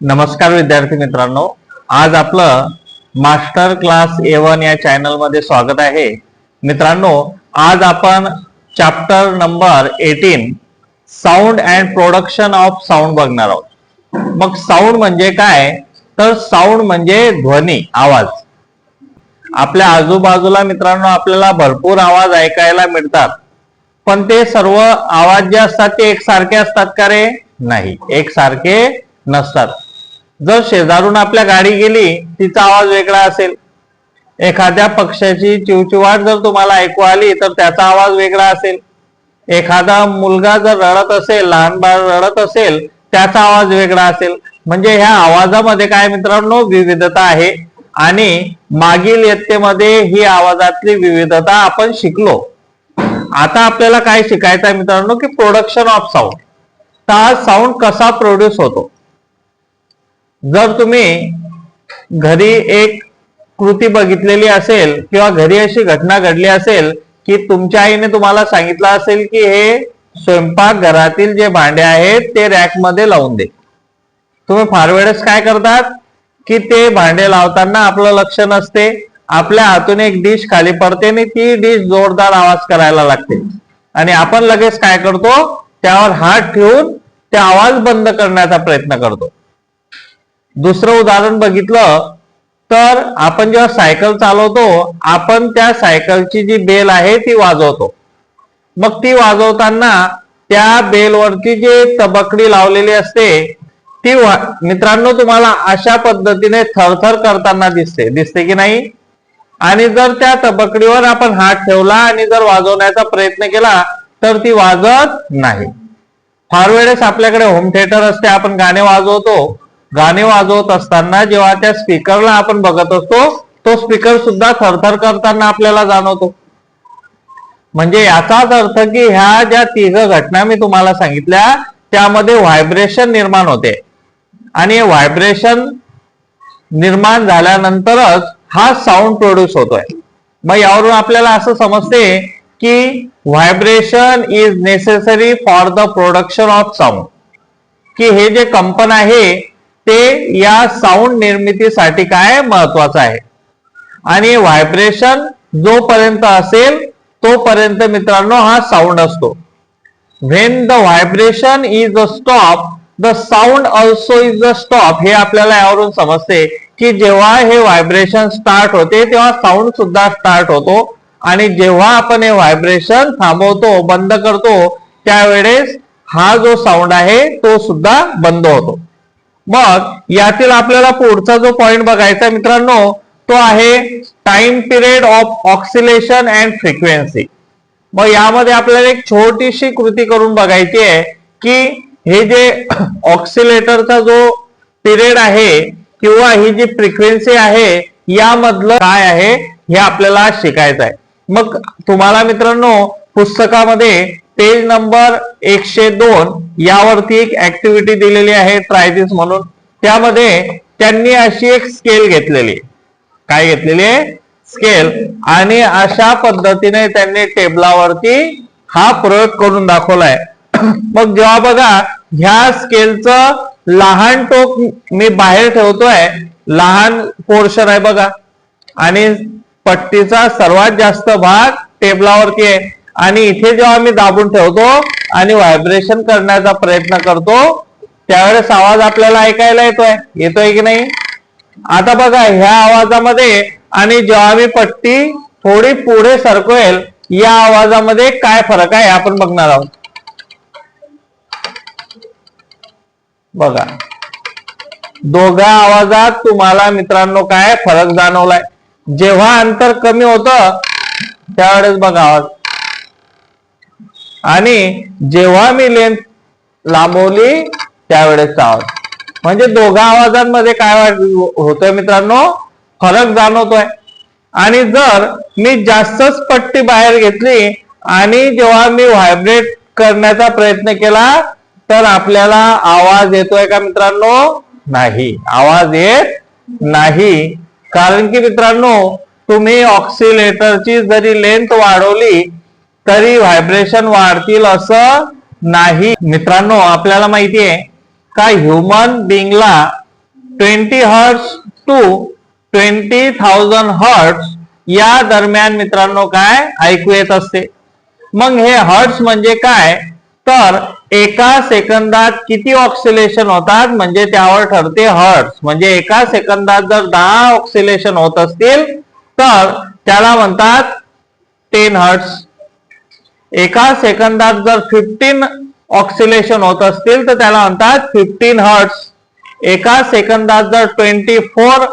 नमस्कार विद्यार्थी मित्रांनो. आज आपलं मास्टर क्लास ए वन या चॅनलमध्ये स्वागत आहे. मित्रांनो आज आपण chapter number eighteen sound and production of sound बघणार आहोत. मग साऊंड म्हणजे काय? तर साऊंड म्हणजे ध्वनी आवाज. आपल्या आजूबाजूला मित्रांनो आपल्याला भरपूर आवाज ऐकायला मिळतात. पण ते सर्व आवाज जे असतात ते एकसारखे असतात का रे? नाही. एकसारखे नसतात. जर शेजारून आपल्या गाडी गेली तिचा आवाज वेगळा असेल. एखाद्या पक्ष्याची चिवचिवाट जर तुम्हाला ऐकू आली तर त्याचा आवाज वेगळा असेल. एखादा मुलगा जर रडत असेल लहान बाळ रडत असेल त्याचा आवाज वेगळा असेल. म्हणजे ह्या आवाजामध्ये काय मित्रांनो विविधता आहे. आणि मागील इयत्तेमध्ये ही आवाजातली विविधता आपण शिकलो. आता आपल्याला काय शिकायचं आहे मित्रांनो की प्रोडक्शन ऑफ साऊंड तर हा साऊंड कसा प्रोड्यूस होतो? जर तुम्ही घरी एक कृती बघितलेली असेल किंवा घरी अशी घटना घडली असेल की तुमच्या आईने तुम्हाला सांगितलं असेल की हे स्वयंपाक घरातील जे भांडे आहेत ते रॅकमध्ये लावून दे. तुम्ही फार वेळेस काय करतात? की ते भांडे लावताना आपलं लक्ष नसते. आपल्या हातून एक डिश खाली पडते आणि ती डिश जोरदार आवाज करायला लागते. आणि आपण लगेच काय करतो? त्यावर हात ठेवून ते आवाज बंद करण्याचा प्रयत्न करतो. दुसरं उदाहरण बघितलं तर आपण जेव्हा सायकल चालवतो आपण त्या सायकलची जी बेल आहे ती वाजवतो. मग ती वाजवताना त्या बेलवरती जे तबकडी लावलेली असते ती मित्रांनो तुम्हाला अशा पद्धतीने थरथर करताना दिसते. दिसते की नाही? आणि जर त्या तबकडीवर आपण हात ठेवला आणि जर वाजवण्याचा प्रयत्न केला तर ती वाजत नाही. फार वेळेस आपल्याकडे होम थिएटर असते आपण गाणे वाजवतो. गाणे वाजवत असताना जेव्हा त्या स्पीकरला आपण बघत असतो तो स्पीकर सुद्धा थरथर करताना आपल्याला जाणवतो. म्हणजे याचाच अर्थ की ह्या ज्या तिघ घटना मी तुम्हाला सांगितल्या त्यामध्ये व्हायब्रेशन निर्माण होते. आणि व्हायब्रेशन निर्माण झाल्यानंतरच हा साऊंड प्रोड्यूस होतोय. मग यावरून आपल्याला असं समजते की vibration is necessary for the production of sound. की हे जे कंपन आहे ते या साऊंड निर्मितीसाठी काय महत्वाचं आहे? आणि व्हायब्रेशन जोपर्यंत असेल तोपर्यंत मित्रांनो हा साऊंड असतो. When the vibration is a stop the sound also is a stop हे आपल्याला यावरून समजते की जेव्हा हे व्हायब्रेशन स्टार्ट होते तेव्हा साऊंड सुद्धा स्टार्ट होतो. आणि जेव्हा आपण हे व्हायब्रेशन थांबवतो बंद करतो त्यावेळेस हा जो साऊंड आहे तो सुद्धा बंद होतो. मग यातील आपल्याला पुढचा जो पॉइंट बघायचा मित्रांनो तो आहे time period of oscillation and frequency मग यामध्ये आपल्याला एक छोटीशी कृती करून बघायची आहे की हे जे ऑक्सिलेटरचा जो पिरियड आहे किंवा ही जी फ्रिक्वेन्सी आहे यामधलं काय आहे हे आपल्याला शिकायचं आहे. मग तुम्हाला मित्रांनो पुस्तकामध्ये पेज नंबर एकशे दोन यावरती एक ऍक्टिव्हिटी दिलेली आहे ट्रायदिस म्हणून. त्यामध्ये त्यांनी अशी एक स्केल घेतलेली. आहे. काय घेतलेली आहे? स्केल आणि अशा पद्धतीने त्यांनी टेबलावरती हा प्रयोग करून दाखवलाय. मग जेव्हा बघा ह्या स्केलचं लहान टोक मी बाहेर ठेवतोय. लहान पोर्शन आहे बघा. आणि पट्टीचा सर्वात जास्त भाग टेबलावरती आहे. आणि इथे जेव्हा मी दाबून ठेवतो आणि व्हायब्रेशन करण्याचा प्रयत्न करतो त्यावेळेस आवाज आपल्याला ऐकायला येतोय. येतोय की नाही? आता बघा ह्या आवाजामध्ये आणि जेव्हा मी पट्टी थोडी पुढे सरकवेल या आवाजामध्ये काय फरक आहे आपण बघणार आहोत. बघा. दोघा आवाजात तुम्हाला मित्रांनो काय फरक जाणवलाय? जेव्हा अंतर कमी होतं त्यावेळेस बघा आवाज. आणि जेव्हा मी लेंथ लांबवली त्यावेळेस आवाज म्हणजे दोघा आवाजांमध्ये काय वाट- होतोय मित्रांनो? फरक जाणवतोय. आणि जर मी जास्तच पट्टी बाहेर घेतली आणि जेव्हा मी व्हायब्रेट करण्याचा प्रयत्न केला तर आपल्याला आवाज येतोय का मित्रांनो? नाही. आवाज येत नाही. कारण की मित्रांनो तुम्ही ऑक्सिलेटरची जरी लेंथ वाढवली तरी व्हायब्रेशन वाढतील असं नाही. मित्रांनो आपल्याला माहिती आहे का human बिंगला twenty hertz to twenty thousand hertz या दरम्यान मित्रांनो काय ऐकू येत असते. मग हे हर्ट्स म्हणजे काय? तर एका सेकंदात किती ऑक्सिलेशन होतात? म्हणजे त्यावर ठरते हर्ट्स म्हणजे एका सेकंदात जर दहा ऑक्सिलेशन होत असतील तर त्याला म्हणतात टेन हर्ट्स एका सेकंदात जर फिफ्टीन ऑक्सिलेशन होत असतील तर त्याला म्हणतात फिफ्टीन हर्ट्स एका सेकंदात जर ट्वेंटी फोर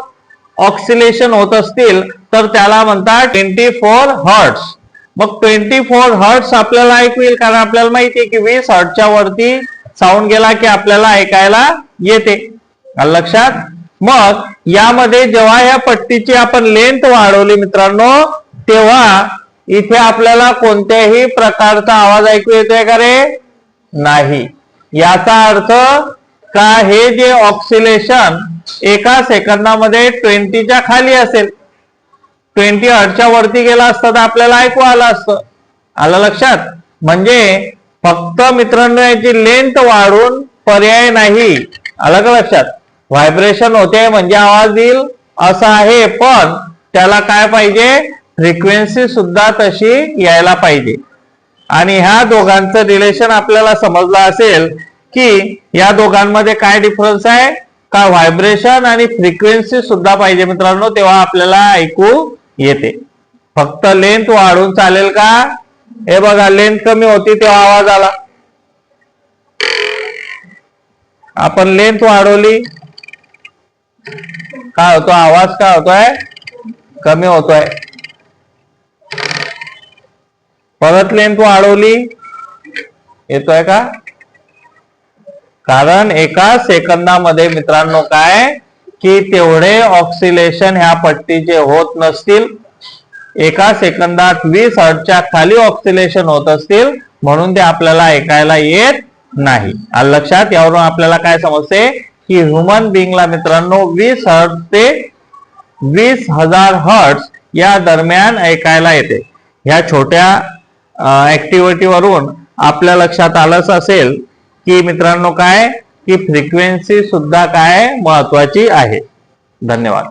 ऑक्सिलेशन होत असतील तर त्याला म्हणतात ट्वेंटी फोर हर्ट्स मग ट्वेंटी फोर हर्ट्स आपल्याला ऐकू येईल कारण आपल्याला माहिती आहे की वीस हर्टच्या वरती साऊंड गेला की आपल्याला ऐकायला येते. लक्षात? मग यामध्ये जेव्हा या पट्टीची आपण लेंथ वाढवली मित्रांनो तेव्हा इथे आपल्याला कोणत्याही प्रकारचा आवाज ऐकू येतोय का रे? नाही. याचा अर्थ का हे जे ऑक्सिलेशन एका सेकंदामध्ये ट्वेंटीच्या खाली असेल? ट्वेंटी हर्टच्या वरती गेला असता तर आपल्याला ऐकू आलं असतं. आलं लक्षात? म्हणजे फक्त मित्रांनो याची लेंथ वाढून पर्याय नाही. आलं का लक्षात? व्हायब्रेशन होते म्हणजे आवाज येईल असं आहे पण त्याला काय पाहिजे? फ्रिक्वेन्सी सुद्धा तशी यायला पाहिजे. आणि ह्या दोघांचं रिलेशन आपल्याला समजलं असेल की या दोघांमध्ये काय डिफरन्स आहे? का व्हायब्रेशन आणि फ्रिक्वेन्सी सुद्धा पाहिजे मित्रांनो तेव्हा आपल्याला ऐकू येते. फक्त लेंथ वाढून चालेल का? हे बघा लेंथ कमी होती तेव्हा आवाज आला. आपण लेंथ वाढवली. काय होतो? आवाज काय होतोय? कमी होतोय. परत लेंथ वाढवली येतोय का? कारण एका सेकंदामध्ये मित्रांनो काय? की तेवढे ऑक्सिलेशन ह्या पट्टीचे होत नसतील. एका सेकंदात वीस हर्टच्या खाली ऑक्सिलेशन होत असतील. म्हणून ते आपल्याला ऐकायला येत नाही. लक्षात यावरून आपल्याला काय समजते? की ह्युमन बिंगला मित्रांनो वीस हर्ट ते वीस हजार हर्ट या दरम्यान ऐकायला येते. ह्या छोट्या ऍक्टिव्हिटी वरून आपल्या लक्षात आलंच असेल की मित्रांनो काय? की फ्रिक्वेन्सी सुद्धा काय महत्वाची आहे. धन्यवाद.